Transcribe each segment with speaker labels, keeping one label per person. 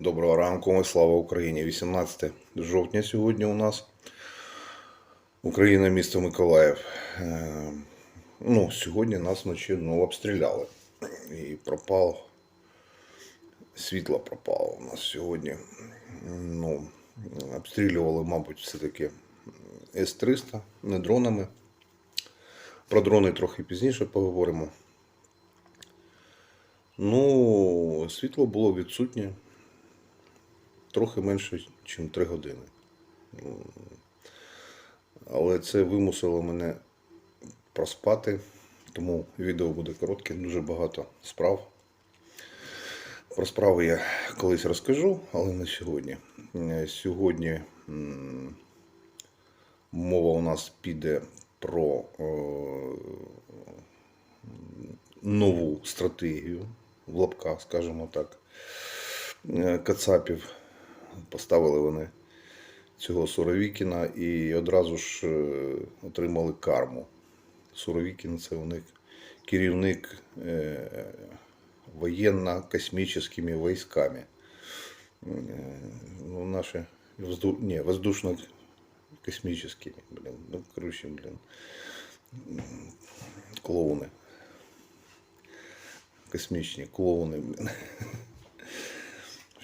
Speaker 1: Доброго ранку, ми слава Україні. 18 жовтня сьогодні у нас. Україна, місто Миколаїв. Е, Ну, сьогодні нас вночі ну, обстріляли. І пропав. Світло пропало у нас сьогодні. Ну, обстрілювали, мабуть, все-таки С-300, не дронами. Про дрони трохи пізніше поговоримо. Ну, світло було відсутнє трохи менше, ніж 3 години. Але це вимусило мене проспати, тому відео буде коротке, дуже багато справ. Про справи я колись розкажу, але не сьогодні. Е, Сьогодні мова у нас піде про е, нову стратегію в лапках, скажімо так, е, Кацапів. Поставили вони цього Суровікіна і одразу ж е, отримали карму. Суровікін це у них керівник е, воєнно-космічними військами. Е, Ну, наші взду... не, воздушно-космическими, блин. Ну, короче, блин. Клоуни. Космічні клоуни, блін.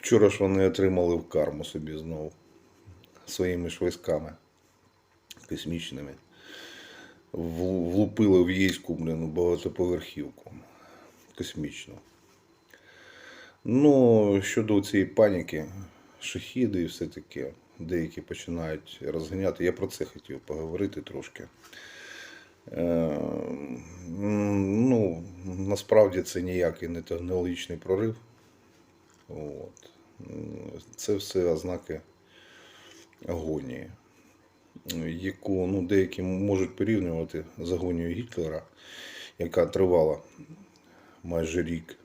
Speaker 1: Вчора ж вони отримали в карму собі знову своїми ж військами космічними. Влупили в Єйську, блін, багатоповерхівку космічну. Ну, щодо цієї паніки, шахіди і все таке, деякі починають розганяти. Я про це хотів поговорити трошки. Е, ну, насправді це ніякий не технологічний прорив. От. Це все ознаки агонії, яку ну, деякі можуть порівнювати з агонією Гітлера, яка тривала майже рік.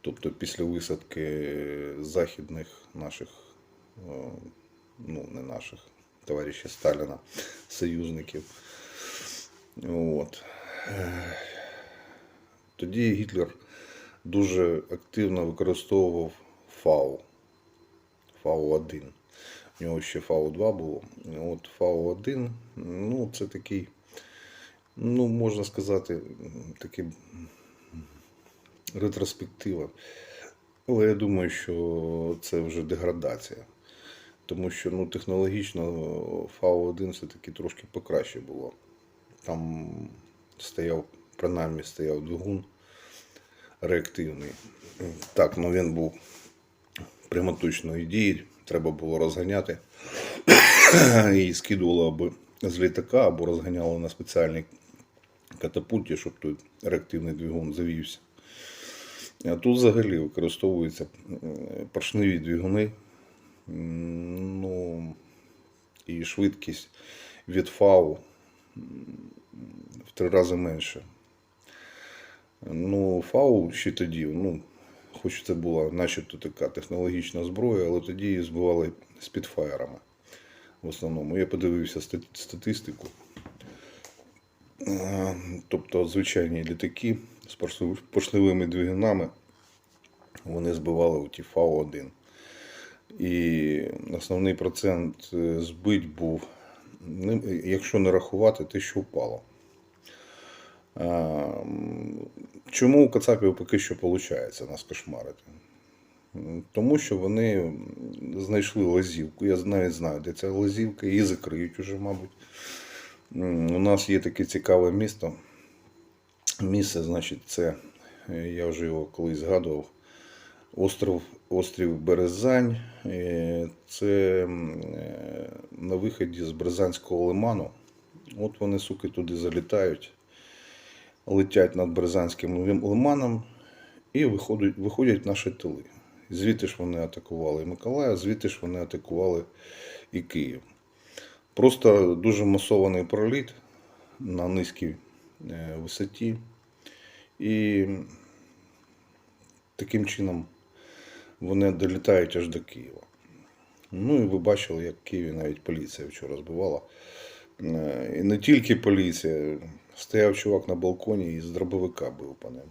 Speaker 1: Тобто після висадки західних наших, е, ну не наших, товариша Сталіна, союзників. От. Тоді Гітлер дуже активно використовував ФАУ. ФАУ-1. У нього ще ФАУ-2 було. От ФАУ-1, ну, це такий, ну, можна сказати, такий ретроспектива. Але я думаю, що це вже деградація. Тому що ну, технологічно ФАУ-1 все-таки трошки покраще було. Там стояв, принаймні стояв двигун реактивний. Так, ну він був прямоточної дії, треба було розганяти. І скидувало або з літака, або розганяло на спеціальній катапульті, щоб той реактивний двигун завівся. А тут взагалі використовуються поршневі двигуни. Ну, і швидкість від ФАУ в три рази менше. Ну, ФАУ ще тоді, ну, хоч це була начебто така технологічна зброя, але тоді її збивали спідфаєрами. В основному. Я подивився статистику. Е, Тобто звичайні літаки з поршнев- поршневими двигунами вони збивали у ті ФАУ-1. І основний процент е, збить був, ну, якщо не рахувати, те, що впало. А, м, Чому у Кацапів поки що виходить нас кошмарити? Тому що вони знайшли лазівку. Я навіть знаю, де ця лазівка, її закриють уже, мабуть. У нас є таке цікаве місто. Місце, значить, це, е, я вже його колись згадував, остров, острів Березань. Е, Це е, на виході з Березанського лиману. От вони, суки, туди залітають летять над Березанським лиманом і виходять, виходять наші тили. Звідти ж вони атакували і Миколаїв, звідти ж вони атакували і Київ. Просто дуже масований проліт на низькій е, висоті. І таким чином вони долітають аж до Києва. Ну і ви бачили, як в Києві навіть поліція вчора збивала. Е, І не тільки поліція. Стояв чувак на балконі і з дробовика бив по ним.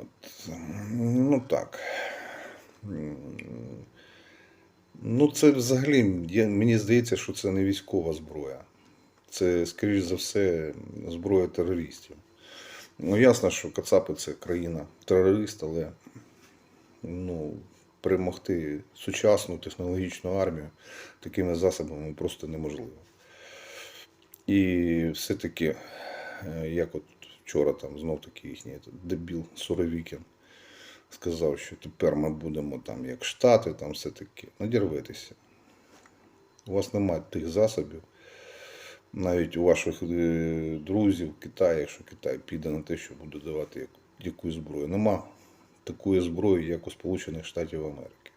Speaker 1: От. Ну так. Ну, це взагалі, мені здається, що це не військова зброя. Це, скоріш за все, зброя терористів. Ну, ясно, що Кацапи це країна терорист, але ну, перемогти сучасну технологічну армію такими засобами просто неможливо. І все-таки, е, як от вчора там знов таки їхній дебіл Суровікін сказав, що тепер ми будемо там як Штати, там все таки. Надірветеся. У вас немає тих засобів. Навіть у ваших е, друзів в Китаї, якщо Китай піде на те, що буде давати якусь зброю. Нема такої зброї, як у Сполучених Штатів Америки.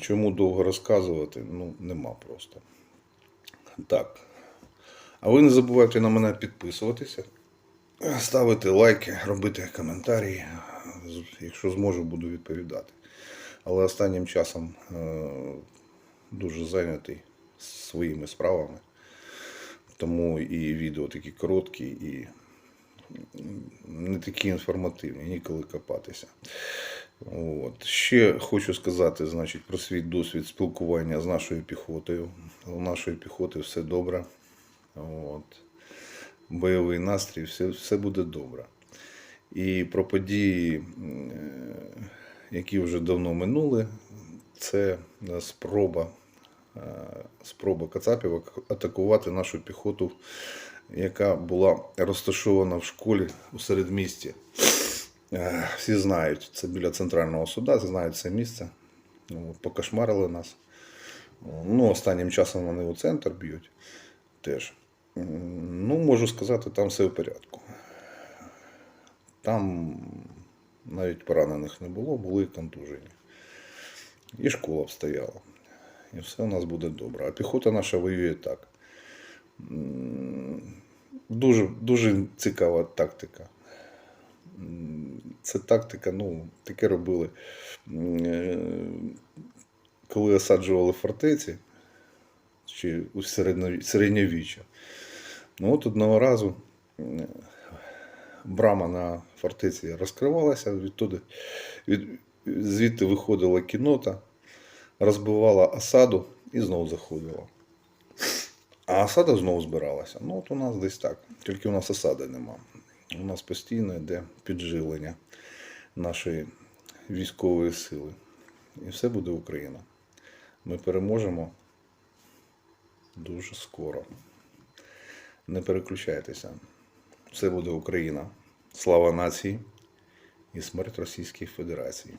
Speaker 1: Чому довго розказувати? Ну, нема просто. Так. А ви не забувайте на мене підписуватися, ставити лайки, робити коментарі. Якщо зможу, буду відповідати. Але останнім часом е, дуже зайнятий своїми справами. Тому і відео такі короткі, і не такі інформативні, ніколи копатися. От. Ще хочу сказати значить, про свій досвід спілкування з нашою піхотою. У нашої піхоти все добре. От. Бойовий настрій, все, все буде добре. І про події, е, які вже давно минули, це е, спроба, е, спроба Кацапів атакувати нашу піхоту, яка була розташована в школі у середмісті. Всі знають, це біля центрального суда, знають це місце. Ну, Покошмарили нас. Ну, останнім часом вони у центр б'ють теж. Ну, можу сказати, там все в порядку. Там навіть поранених не було, були контужені. І школа обстояла. І все у нас буде добре. А піхота наша воює так. Дуже, дуже цікава тактика. Це тактика, ну, таке робили, е, коли осаджували фортеці чи у середньовіччя. Ну, от одного разу брама на фортеці розкривалася, відтуди, від, звідти виходила кінота, розбивала осаду і знову заходила. А осада знову збиралася. Ну, от у нас десь так. Тільки у нас осади нема. У нас постійно йде підживлення нашої військової сили. І все буде Україна. Ми переможемо дуже скоро. Не переключайтеся. Все буде Україна. Слава нації і смерть Російській Федерації.